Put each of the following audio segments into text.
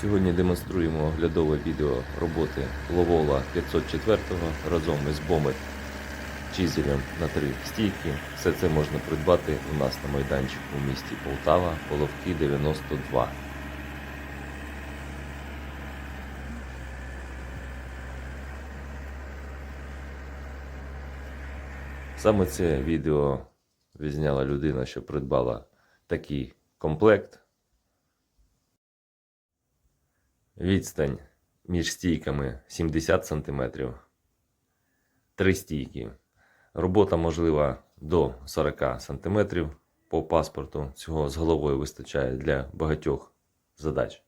Сьогодні демонструємо оглядове відео роботи Ловола 504 разом із Бомет чизелем на три стійки. Все це можна придбати у нас на майданчику у місті Полтава, Половки 92. Саме це відео відзняла людина, що придбала такий комплект. Відстань між стійками 70 см. Три стійки. Робота можлива до 40 см по паспорту. Цього з головою вистачає для багатьох задач.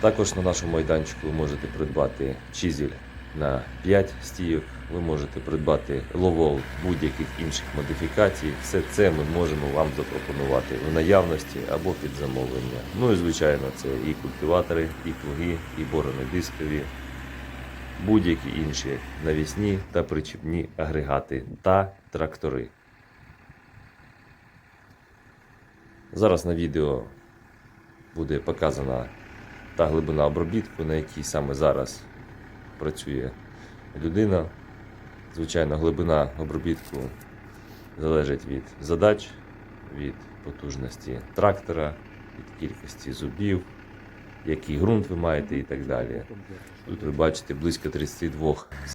Також на нашому майданчику ви можете придбати чизель на 5 стійок, ви можете придбати ловол будь-яких інших модифікацій. Все це ми можемо вам запропонувати в наявності або під замовлення. Ну і звичайно, це і культиватори, і плуги, і боронодискові, будь-які інші навісні та причіпні агрегати та трактори. Зараз на відео буде показана та глибина обробітку, на якій саме зараз працює людина. Звичайно, глибина обробітку залежить від задач, від потужності трактора, від кількості зубів, який ґрунт ви маєте і так далі. Тут ви бачите близько 32